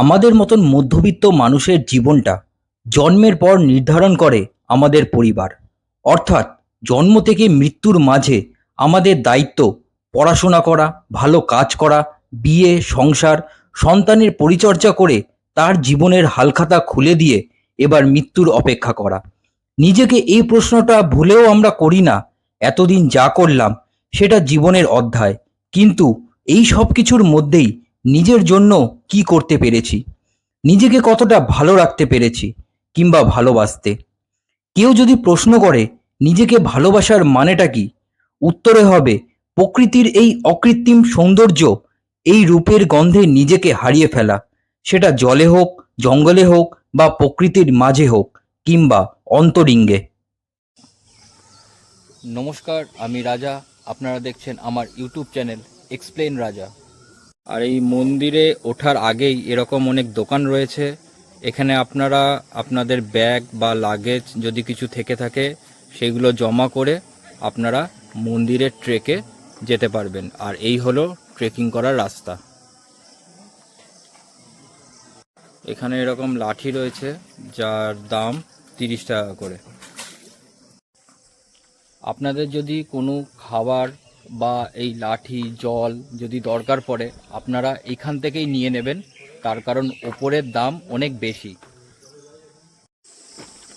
আমাদের মতন মধ্যবিত্ত মানুষের জীবনটা জন্মের পর নির্ধারণ করে আমাদের পরিবার। অর্থাৎ জন্ম থেকে মৃত্যুর মাঝে আমাদের দায়িত্ব পড়াশোনা করা, ভালো কাজ করা, বিয়ে, সংসার, সন্তানের পরিচর্যা করে তার জীবনের হালখাতা খুলে দিয়ে এবার মৃত্যুর অপেক্ষা করা। নিজেকে এই প্রশ্নটা ভুলেও আমরা করি না, এতদিন যা করলাম সেটা জীবনের অধ্যায়। কিন্তু এই সব কিছুর মধ্যেই নিজের জন্য কি করতে পেরেছি? নিজেকে কতটা ভালো রাখতে পেরেছি কিংবা ভালোবাসতে? কেউ যদি প্রশ্ন করে, নিজেকে ভালোবাসার মানেটা কি? উত্তরে হবে, প্রকৃতির এই অকৃত্রিম সৌন্দর্য এই রূপের গন্ধে নিজেকে হারিয়ে ফেলা। সেটা জলে হোক, জঙ্গলে হোক বা প্রকৃতির মাঝে হোক কিংবা অন্তরিঙ্গে। নমস্কার, আমি রাজা। আপনারা দেখছেন আমার ইউটিউব চ্যানেল এক্সপ্লেন রাজা আর এই মন্দিরে ওঠার আগেই এরকম অনেক দোকান রয়েছে। এখানে আপনারা আপনাদের ব্যাগ বা লাগেজ যদি কিছু থেকে থাকে, সেগুলো জমা করে আপনারা মন্দিরের ট্রেকে যেতে পারবেন। আর এই হলো ট্রেকিং করার রাস্তা। এখানে এরকম লাঠি রয়েছে, যার দাম তিরিশ টাকা করে। আপনাদের যদি কোনো খাবার বা এই লাঠি, জল যদি দরকার পড়ে, আপনারা এখান থেকেই নিয়ে নেবেন। তার কারণ ওপরের দাম অনেক বেশি।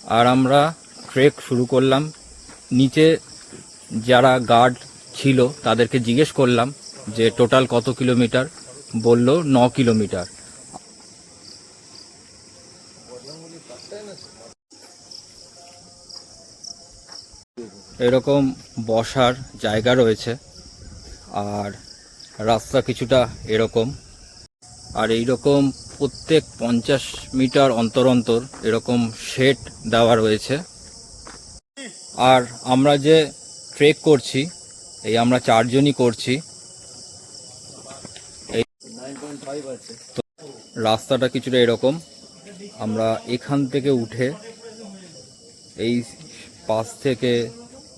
আর আমরা ট্রেক শুরু করলাম। নিচে যারা গার্ড ছিল, তাদেরকে জিজ্ঞেস করলাম যে টোটাল কত কিলোমিটার বলল, ন কিলোমিটার এরকম বসার জায়গা রয়েছে, আর রাস্তা কিছুটা এরকম। আর এই রকম প্রত্যেক পঞ্চাশ মিটার অন্তর অন্তর এরকম শেড দেওয়া রয়েছে। আর আমরা যে ট্রেক করছি, এই আমরা চারজনই করছি। এই তো রাস্তাটা কিছুটা এরকম। আমরা এখান থেকে উঠে এই পাশ থেকে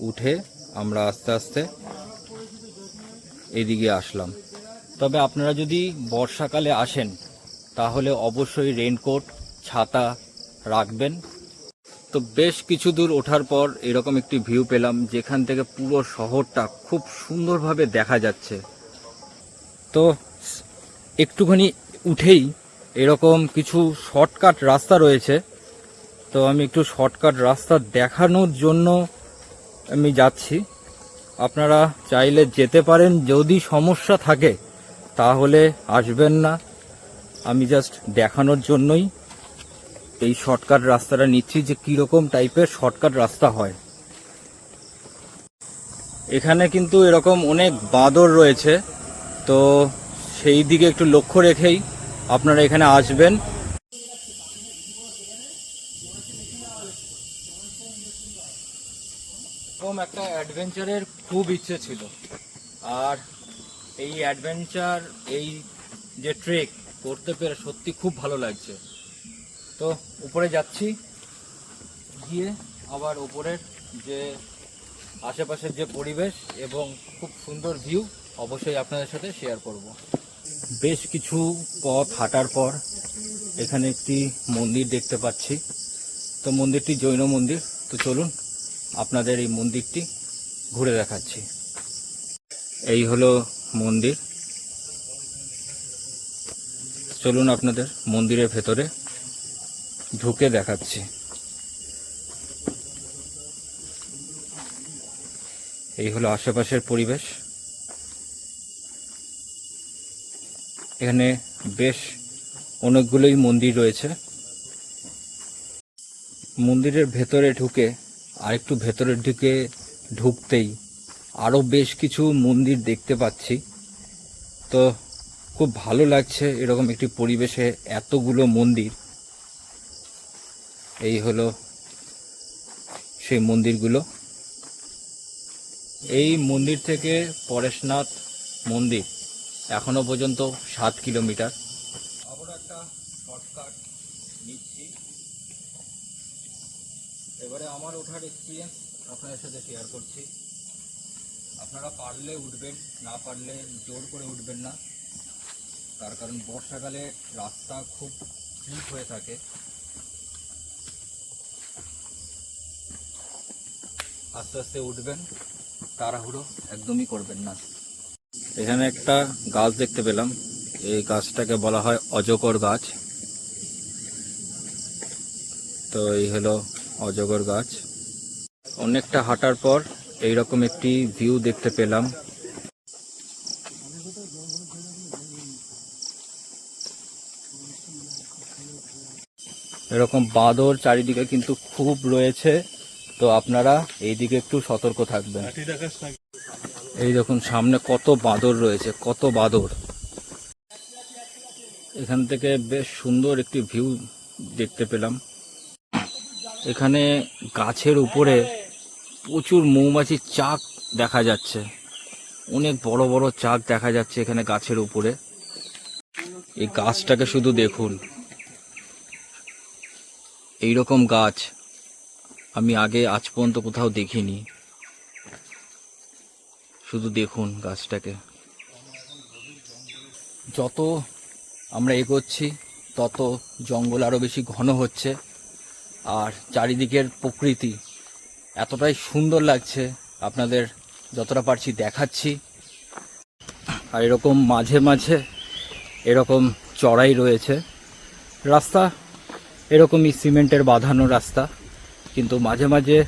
উঠে আমরা আস্তে আস্তে এদিকে আসলাম। তবে আপনারা যদি বর্ষাকালে আসেন, তাহলে অবশ্যই রেনকোট ছাতা রাখবেন। তো বেশ কিছু দূর ওঠার পর এরকম একটি ভিউ পেলাম, যেখান থেকে পুরো শহরটা খুব সুন্দরভাবে দেখা যাচ্ছে। তো একটুখানি উঠেই এরকম কিছু শর্টকাট রাস্তা রয়েছে। তো আমি একটু শর্টকাট রাস্তা দেখানোর জন্য আমি যাচ্ছি। আপনারা চাইলে যেতে পারেন যদি সমস্যা থাকে, তাহলে আসবেন না। আমি জাস্ট দেখানোর জন্যই এই শর্টকাট রাস্তাটা নিচ্ছি যে কীরকম টাইপের শর্টকাট রাস্তা হয়। এখানে কিন্তু এরকম অনেক বাঁদর রয়েছে, তো সেই দিকে একটু লক্ষ্য রেখেই আপনারা এখানে আসবেন এরকম একটা অ্যাডভেঞ্চারের খুব ইচ্ছে ছিল। আর এই অ্যাডভেঞ্চার এই যে ট্রেক করতে পেরে সত্যি খুব ভালো লাগছে। তো উপরে যাচ্ছি, গিয়ে আবার উপরের যে আশেপাশের যে পরিবেশ এবং খুব সুন্দর ভিউ অবশ্যই আপনাদের সাথে শেয়ার করব। বেশ কিছু পথ হাঁটার পর এখানে একটি মন্দির দেখতে পাচ্ছি। তো মন্দিরটি জৈন মন্দির। তো চলুন, আপনাদের এই মন্দিরটি ঘুরে দেখাচ্ছি। এই হলো মন্দির। চলুন আপনাদের মন্দিরের ভেতরে ঢুকে দেখাচ্ছি। এই হলো আশেপাশের পরিবেশ। এখানে বেশ অনেকগুলোই মন্দির রয়েছে। মন্দিরের ভেতরে ঢুকে আরেকটু ভেতরের দিকে ঢুকতেই আরও বেশ কিছু মন্দির দেখতে পাচ্ছি। তো খুব ভালো লাগছে এরকম একটি পরিবেশে এতগুলো মন্দির। এই হলো সেই মন্দিরগুলো। এই মন্দির থেকে পরেশনাথ মন্দির এখনও পর্যন্ত সাত কিলোমিটার। এবারে আমার ওঠার এক্সপিরিয়েন্স আপনাদের সাথে শেয়ার করছি। আপনারা পারলে উঠবেন, না পারলে জোর করে উঠবেন না। তার কারণ বর্ষাকালে রাস্তা খুব স্লিপ হয়ে থাকে। আস্তে আস্তে উঠবেন, তাড়াহুড়ো একদমই করবেন না। এখানে একটা গাছ দেখতে পেলাম। এই গাছটাকে বলা হয় অজগর গাছ। তো এই হলো অজগর গাছ। অনেকটা হাঁটার পর এইরকম একটি ভিউ দেখতে পেলাম। এরকম বাঁদর চারিদিকে কিন্তু খুব রয়েছে। তো আপনারা এইদিকে একটু সতর্ক থাকবেন। এই দেখুন, সামনে কত বাঁদর রয়েছে, কত বাঁদর। এখান থেকে বেশ সুন্দর একটি ভিউ দেখতে পেলাম। এখানে গাছের উপরে প্রচুর মৌমাছির চাক দেখা যাচ্ছে। অনেক বড় বড় চাক দেখা যাচ্ছে এখানে গাছের উপরে। এই গাছটাকে শুধু দেখুন। এই রকম গাছ আমি আগে আজ পর্যন্ত কোথাও দেখিনি। শুধু দেখুন গাছটাকে। যত আমরা এগোচ্ছি, তত জঙ্গল আরও বেশি ঘন হচ্ছে। আর চারিদিকের প্রকৃতি এতটাই সুন্দর লাগছে আপনাদের যতটা পারছি দেখাচ্ছি। আর এরকম মাঝে মাঝে এরকম চড়াই রয়েছে। রাস্তা এরকমই সিমেন্টের বাঁধানো রাস্তা, কিন্তু মাঝে মাঝে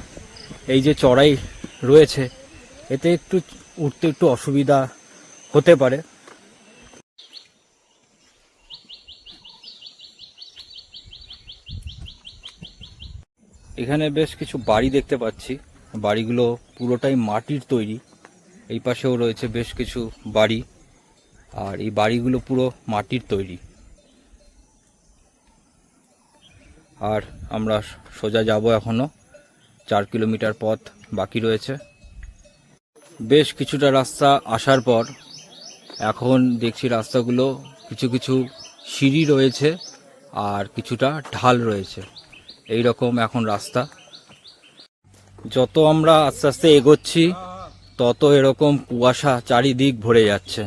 এই যে চড়াই রয়েছে, এতে একটু উঠতে একটু অসুবিধা হতে পারে। এখানে বেশ কিছু বাড়ি দেখতে পাচ্ছি। বাড়িগুলো পুরোটাই মাটির তৈরি। এই পাশেও রয়েছে বেশ কিছু বাড়ি। আর এই বাড়িগুলো পুরো মাটির তৈরি। আর আমরা সোজা যাব এখনও। চার কিলোমিটার পথ বাকি রয়েছে। বেশ কিছুটা রাস্তা আসার পর এখন দেখছি রাস্তাগুলো কিছু কিছু সিঁড়ি রয়েছে আর কিছুটা ঢাল রয়েছে। এই রকম এখন রাস্তা। যত আমরা আস্তে আস্তে এগোচ্ছি, তত এরকম কুয়াশা চারিদিক ভরে যাচ্ছে।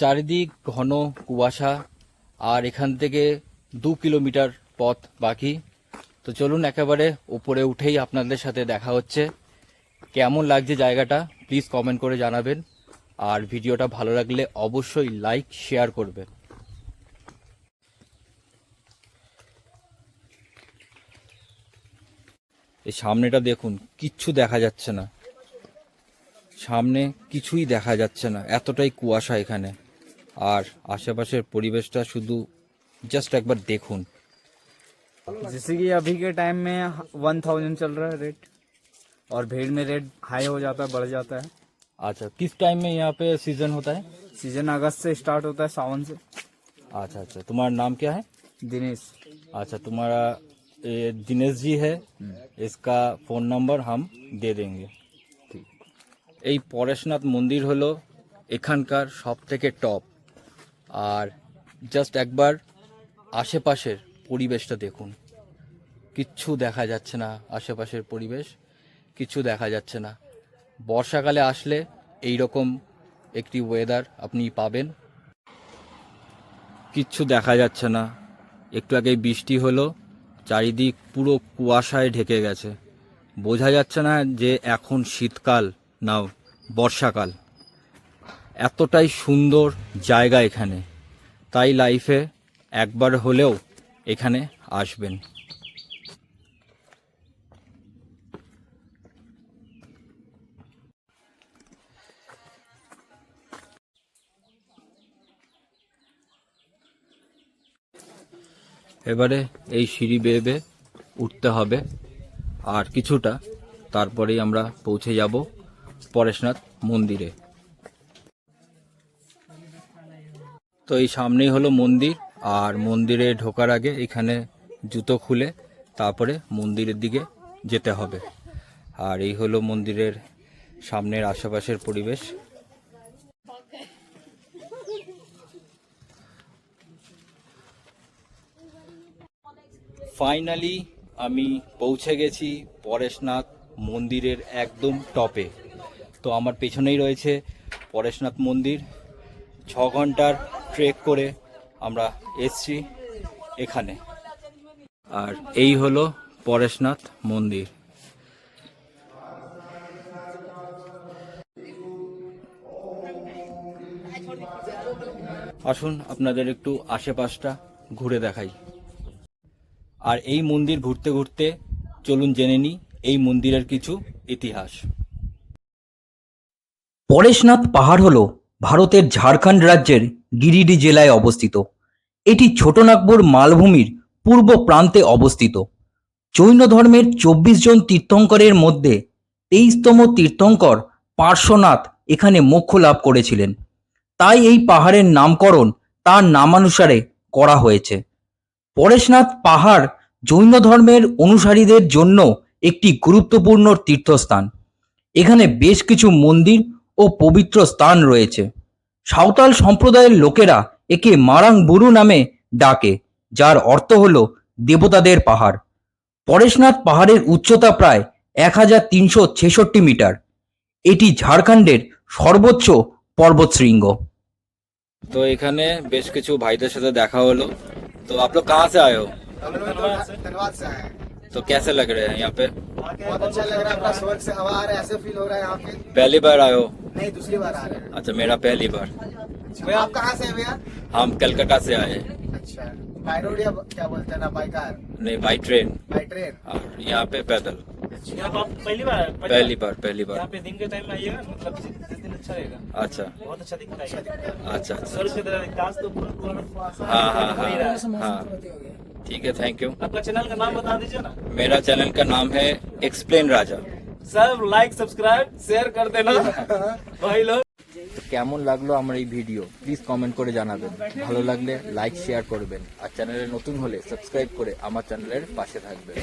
চারিদিক ঘন কুয়াশা, আর এখান থেকে দু কিলোমিটার পথ বাকি। তো চলুন একেবারে উপরে উঠেই আপনাদের সাথে দেখা হচ্ছে। কেমন লাগছে জায়গাটা? প্লিজ কমেন্ট করে জানাবেন আর ভিডিওটা ভালো লাগলে অবশ্যই লাইক শেয়ার করবেন এই সামনেটা দেখুন কিচ্ছু দেখা যাচ্ছে না সামনে কিছুই দেখা যাচ্ছে না এতটাই কুয়াশা এখানে আর আশেপাশের পরিবেশটা শুধু জাস্ট একবার দেখুন जैसे कि अभी के टाइम में वन थाउजेंड चल रहा है रेट और भीड़ में रेट हाई हो जाता है बढ़ जाता है अच्छा किस टाइम में यहाँ पे सीजन होता है सीजन अगस्त से स्टार्ट होता है सावन से अच्छा अच्छा तुम्हारा नाम क्या है दिनेश अच्छा तुम्हारा ये दिनेश जी है इसका ফোন নাম্বার হাম দিয়ে দেंगे ঠিক এই পরেশনাথ মন্দির হলো এখানকার সব থেকে টপ আর জাস্ট একবার আশেপাশের পরিবেশটা দেখুন কিচ্ছু দেখা যাচ্ছে না আশেপাশের পরিবেশ কিচ্ছু দেখা যাচ্ছে না। বর্ষাকালে আসলে এই রকম একটি ওয়েদার আপনি পাবেন। কিচ্ছু দেখা যাচ্ছে না। একটু আগে বৃষ্টি হলো, চারিদিক পুরো কুয়াশায় ঢেকে গেছে। বোঝা যাচ্ছে না যে এখন শীতকাল না বর্ষাকাল। এতটাই সুন্দর জায়গা এখানে। তাই লাইফে একবার হলেও এখানে আসবেন। এবারে এই সিঁড়ি বেয়ে বেয়ে উঠতে হবে। আর কিছুটা তারপরেই আমরা পৌঁছে যাব পরেশনাথ মন্দিরে। তো এই সামনেই হলো মন্দির, আর মন্দিরে ঢোকার আগে এখানে জুতো খুলে তারপরে মন্দিরের দিকে যেতে হবে। আর এই হলো মন্দিরের সামনের আশেপাশের পরিবেশ। ফাইনালি আমি পৌঁছে গেছি পরেশনাথ মন্দিরের একদম টপে। তো আমার পেছনেই রয়েছে পরেশনাথ মন্দির। ছ ঘণ্টার ট্রেক করে আমরা এসছি এখানে। আর এই হলো পরেশনাথ মন্দির। আসুন আপনাদের একটু আশেপাশটা ঘুরে দেখাই। আর এই মন্দির ঘুরতে ঘুরতে চলুন জেনে নিই এই মন্দিরের কিছু ইতিহাস। পরেশনাথ পাহাড় হল ভারতের ঝাড়খণ্ড রাজ্যের গিরিডি জেলায় অবস্থিত। এটি ছোটনাগপুর মালভূমির পূর্ব প্রান্তে অবস্থিত। জৈন ধর্মের চব্বিশ জন তীর্থঙ্করের মধ্যে তেইশতম তীর্থঙ্কর পার্শ্বনাথ এখানে মোক্ষ লাভ করেছিলেন। তাই এই পাহাড়ের নামকরণ তার নামানুসারে করা হয়েছে। পরেশনাথ পাহাড় জৈন ধর্মের অনুসারীদের জন্য একটি গুরুত্বপূর্ণ তীর্থস্থান। এখানে বেশ কিছু মন্দির ও পবিত্র স্থান রয়েছে। সাঁওতাল সম্প্রদায়ের লোকেরা একে মারাং বুরু নামে ডাকে, যার অর্থ হল দেবতাদের পাহাড়। পরেশনাথ পাহাড়ের উচ্চতা প্রায় এক হাজার তিনশো ছেষট্টি মিটার। এটি ঝাড়খণ্ডের সর্বোচ্চ পর্বতশৃঙ্গ। তো এখানে বেশ কিছু ভাইদের সাথে দেখা হলো। তো आप लोग कहाँ से आए हो? धन्यवाद से आए तो कैसे लग रहे हैं यहाँ पे? बहुत अच्छा लग रहा है अपना स्वर्ग से हवा आ रहा है ऐसे फील हो रहा है यहाँ पे। पहली बार आयो हो? नहीं दूसरी बार आ रहे हैं। अच्छा मेरा पहली बार। भैया आप कहाँ से हैं भैया? हम कलकत्ता से आए अच्छा बाई रोड या क्या बोलते हैं ना बाई कार? नहीं बाई ट्रेन। By train. यहाँ पे पैदल। यहाँ आप पहली बार आए? पहली बार पहली यहाँ बार पे दिन के टाइम में आइएगा मतलब जिस जिस दिन अच्छा रहेगा अच्छा बहुत अच्छा दिखता है अच्छा अच्छा सर उसके तरह काश तो पूरा पूरा हाँ हाँ हो ही रहा हाँ है। हाँ ठीक है थैंक यू आपका चैनल का नाम बता दीजिए ना मेरा चैनल का नाम है एक्सप्लेन राजा सब लाइक सब्सक्राइब शेयर कर देना भाई लोग কেমন লাগলো আমার এই ভিডিও প্লিজ কমেন্ট করে জানাবেন ভালো লাগলে লাইক শেয়ার করবেন আর চ্যানেলে নতুন হলে সাবস্ক্রাইব করে আমার চ্যানেলের পাশে থাকবেন